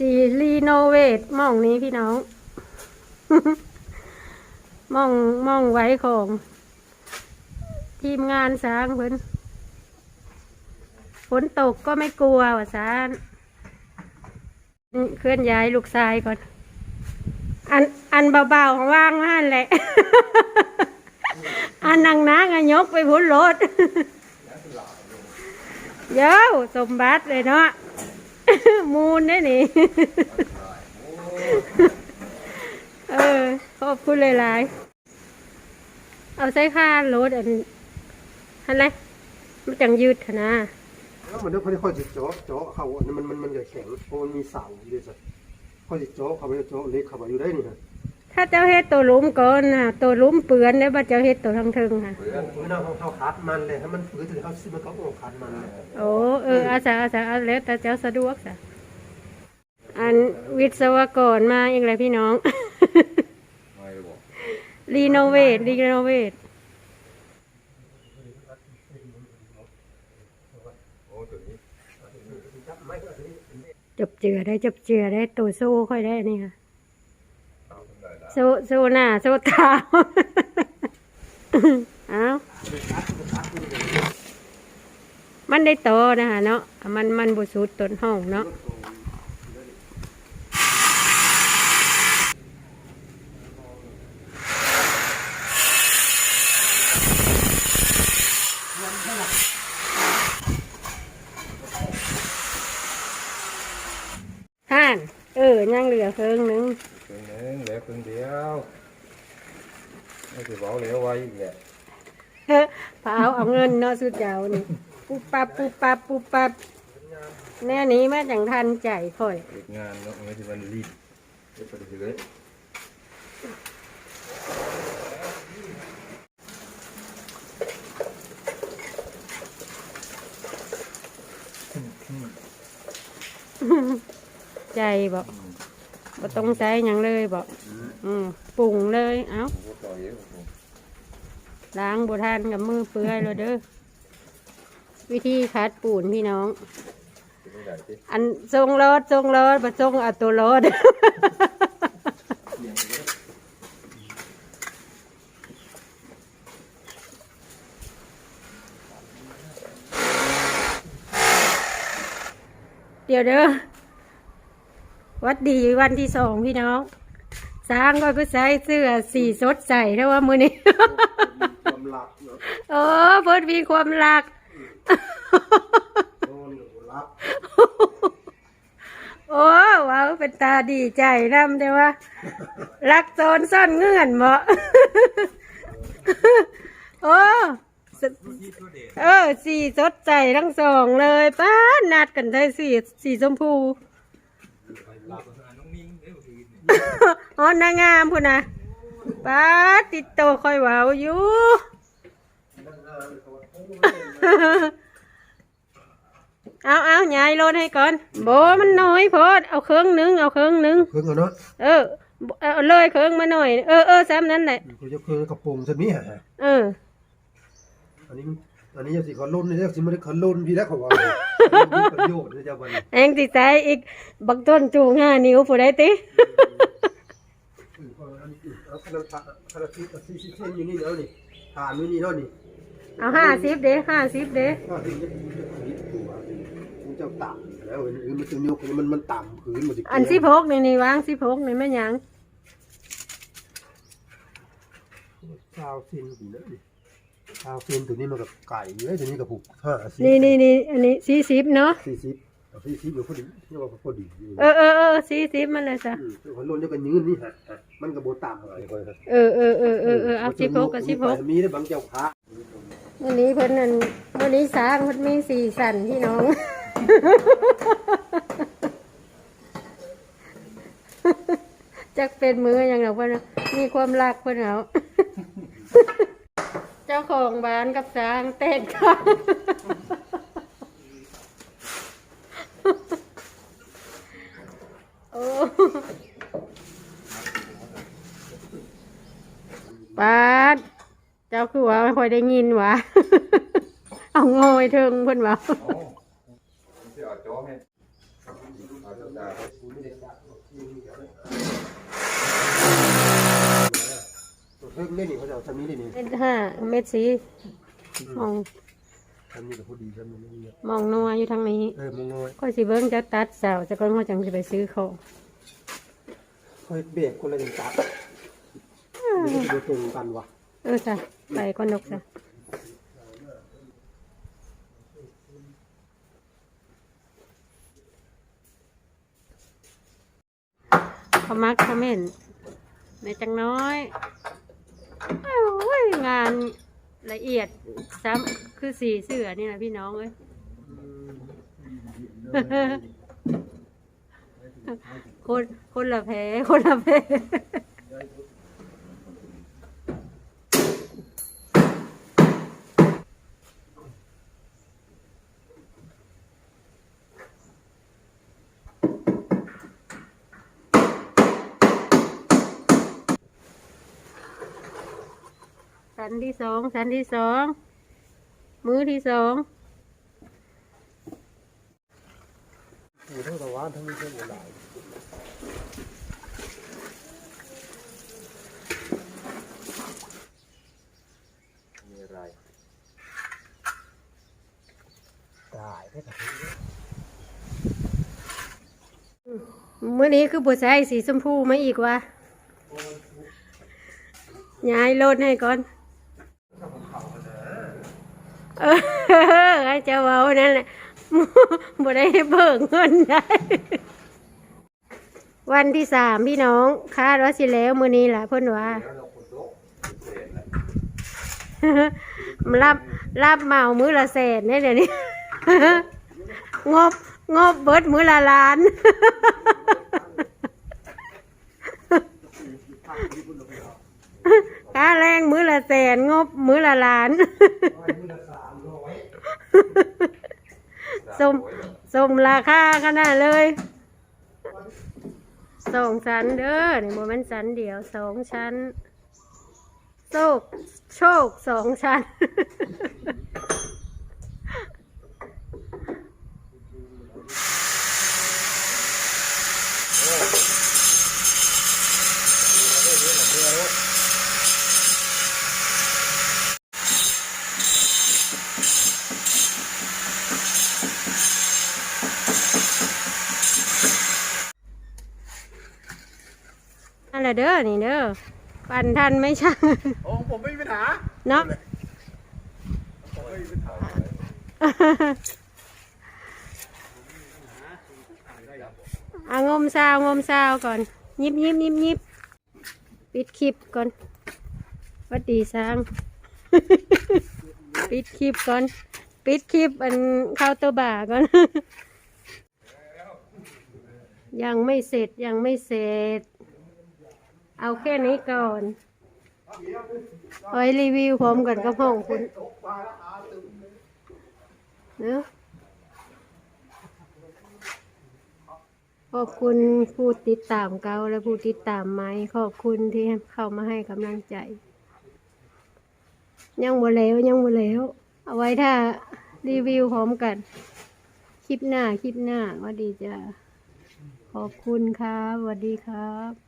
สีรีโนเวทมองนี้พี่น้อง มองมองไว้ของ ทีมงานสร้างเพิ่นฝนตกก็ไม่กลัวว่าซานเคลื่อนย้ายลูกชายก่อน อันอันเบาๆของว่างว่านแหละ อันนังนักอะยกไปพ้นรถ เย้าสมบัติเลยเนาะ มูลได้นี่ เออ ขอบคุณหลายๆ เอาใส่ค่ารถอันอันไรมันจังยืดเถอะนะแล้วมันเดี๋ยวเขาจะค่อยจะเจาะเจาะเขาอันนี้มันมันมันจะแข็งเพราะมันมีเสาอยู่ด้วยสิเขาจะเจาะเขาไม่ได้เจาะเล็กเขามาอยู่ได้นี่นะ ถ้าเจ้าเฮ็ดตัวหลุมก่อนนะตัวหลุมเปือนได้บ่เจ้าเฮ็ดตัวทางเทิงค่ะเพื่อนเขาเขาคัดมันเลยให้มันฝืนถึงเขาซิมันก็โอ้คัดมันเลยโอ้เอออาสาอาสาเอาแล้วแต่เจ้าสะดวกสะอันวิศวกรมาอีกแล้วพี่น้อง ไม่บอกรีโนเวทรีโนเวทโอ้ตัวนี้ จบเจือได้จบเจือได้ตัวโซ่ค่อยได้นี่ค่ะเอา ทำได้ละโซ่โซ่หน้าโซ่เท้าเอามันได้โตนะคะเนาะ มันมันบุสุดต้นห้องเนาะห่าน เออยังเหลือเพิ่งหนึ่ง นึงเหลือครึ่งเดียวไม่ถือบอกเหลือไว้อีกแหละเฮ้พาเอาเอาเงินเนาะสุดยาวนี่ปุ๊บปับปุ๊บปับปุ๊บปับแน่นี้มาจังทันใจค่อยอีกงานเนาะไม่ใช่วันรีบเดี๋ยวไปดูเลยใจบอก บ่ต้องใช้หยังเลยบอกอืมปรุงเลยเอ้าผมก็ต่อเยอะผมล้างบทานกับมือเปื่อยเลยเด้อวิธีคัดปูนพี่น้องจะไม่ได้สิอันทรงรถทรงรถประทรงเอาตัวรถ เดี๋ยวเด้อ วัดดีวันที่สองพี่น้อง สร้างก็ก็ใส่เสื้อสีสดใสถ้าว่ามือนี้ ความหลักเนาะโอ้เพิ่นมีความรัก นอนกับรับโอ้ว้าวเป็นตาดีใจนำแต่ว่า รักโซนซ่อนเงื่อนเหมาะ โอ้สเออสีสดใสทั้งสองเลยป้านัดกันได้สีสีชมพู อ๋อนางงามพุ่นนะป้าติดโตคอยว้าวอยู่ เอาเอายายโลดให้ก่อนโบมันน้อยโพดเอาเครื่องหนึงเอาเครื่องหนึง เครื่องเอาเนาะเออเอาเลยเครื่องมาหน่อย เออเออซ้ำนั้นแหละเขาจะเครื่องกระโปรงจะมีฮะเออ อันนี้ อันนี้ยังสิเขาล้นนี่ยังสิไม่ได้เขาล้นพี่แล้วเขาว่ามีประโยชน์นะเจ้าวันเองติดใจอีกบักต้นจูงห้านิ้วผู้ใดติเอาขนาดขนาดที่สี่สิบเซนอยู่นี่แล้วนี่ฐานอยู่นี่แล้วนี่เอาห้าสิบเด้ห้าสิบเด้ก็ถึงจะมีตัวมันจะต่ำแล้วหรือมันจะยกมันมันต่ำพื้นมันจะอันสิพกนี่นี่วางสิพกนี่ไม่หยัง ชาวเซนอยู่นะนี่ ชาวเซนตัวนี้มันกับไก่เยอะตัวนี้กับผูกห้าสิบนี่นี่นี่อันนี้สี่สิบเนาะสี่สิบเอาสี่สิบอยู่พอดีเรียกว่าพอดีอยู่เออเออเออสี่สิบมันเลยจ้ะอืมคนล้นจะกันยืนนี่ฮะฮะมันกับโบต่ำอะไรคนครับเออเออเออเออเออเอาสิพกกับสิพกมีได้บางเจ้าพระวันนี้เพิ่นนั่นวันนี้สร้างเพิ่นมีสีสันพี่น้อง จักเป็นมืออย่างเดียวเพิ่นน่ะมีความรักเพิ่นเอา เจ้าของบ้านกับสร้างเต้นกันโอ้ปาดเจ้าคือว่าไม่ค่อยได้ยินวะ เอาโงอยเทิงเพิ่อนว่าเอาที่เอาจ้ให้เอาจ้ได้ เดี๋ยวเลยตัวเพิ่มเล่นนี่เขาจะเอาทำนี้ได้นี่เม็ดห้าเม็ดสีมองทำนี้ก็พอดีทำนี้ไม่เยอะมองนัวอยู่ทางนี้เออมึงน้อยก็สิเบิ้งจะตัดสาวจะก่อนว่าจังสิไปซื้อของค่อยเบรกคนละหนึ่งจับมันจะไปตรงกันวะเออจ้ะไปก่อนนกจ้ะเขามักเขาเม่นในจังน้อย โอ้ยงานละเอียดซ้ำคือสีเสือนี่นะพี่น้องเอ้ย คนคนละแพ้คนละแพ้ สันที่สองสันที่สองมือที่สองอยู่ทั้งสวรรค์ทั้งมีเส้นหลายมีอะไรตายไปกับมื่อนี้คือบัวใช้สีชมพูมาอีกวะย้ายรถให้ก่อน เออไอ้เจ้าเว้านั่นแหละบ่ได้เบิกเงินได้วันที่สามพี่น้องคาดว่าสิแล้วมื้อนี้แหละเพิ่อนว่ารับรับเหมามื้อละแสนเนี่ยเดี๋ยวนี้งบงบเบิดมื้อละล้านค่าแรงมื้อละแสนงบมื้อละล้าน สมสมราคาขนาดเลยสองชั้นเด้อนี่โมเมนชั้นเดียวสองชั้นโชคโชคสองชั้น ละเด้อนี่เด้อปันทันไม่ช่างโอ้ผมไม่มีปัญหาเนาะผมไม่มีปัญหาอางมซาวงมซาวก่อน ยิบยิบยิบยิบปิดคลิปก่อนหวัดดีสร้าง ปิดคลิปก่อน ปิดคลิปอันเข้าตัวบ่าก่อน ยังไม่เสร็จยังไม่เสร็จ เอาแค่นี้ก่อนไว้รีวิวพร้อมกันกับห้องคุณเนอะขอบคุณผู้ติดตามเกาและผู้ติดตามใหม่ขอบคุณที่เข้ามาให้กำลังใจ ยังบ่แล้วยังบ่แล้ว เอาไว้ถ้ารีวิวพร้อมกัน คลิปหน้าคลิปหน้าว่าดีจ้ะขอบคุณครับสวัสดีครับ